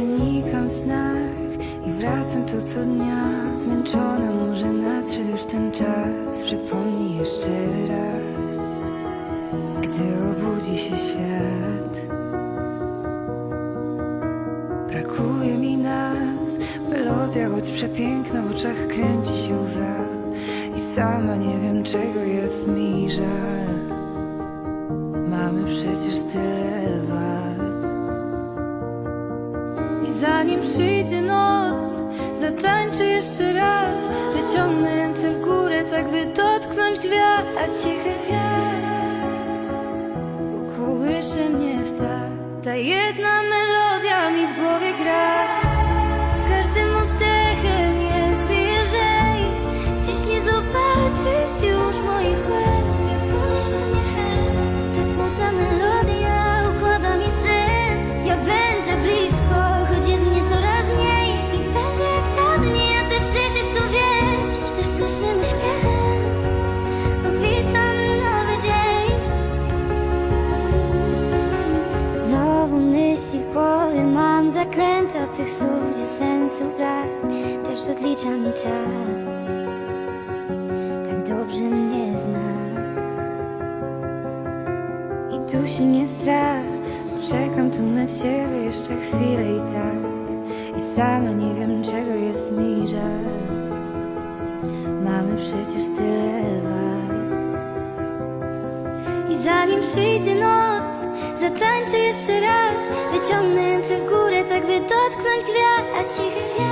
Zanikam w snach i wracam tu co dnia. Zmęczona może nadszedł już ten czas. Przypomnij jeszcze raz Gdy obudzi się świat. Brakuje mi nas. Melodia, choć przepiękna W oczach kręci się łza. I sama nie wiem czego jest mi żal. Mamy przecież tyle wad I zanim przyjdzie noc Zatańczę jeszcze raz. Wyciągnę ręce w górę Tak by dotknąć gwiazd. A cichy wiatr Ukołysze mnie w tak Ta jedna melodia mi w głowie od tych słów, gdzie sensu brak Też odlicza mi czas. Tak dobrze mnie zna. I dusi mnie strach Czekam tu na ciebie jeszcze chwilę i tak. I sama nie wiem czego jest mi żal. Mamy przecież tyle wad i zanim przyjdzie noc, zatańczę jeszcze raz Wyciągnę ręce w górę, tak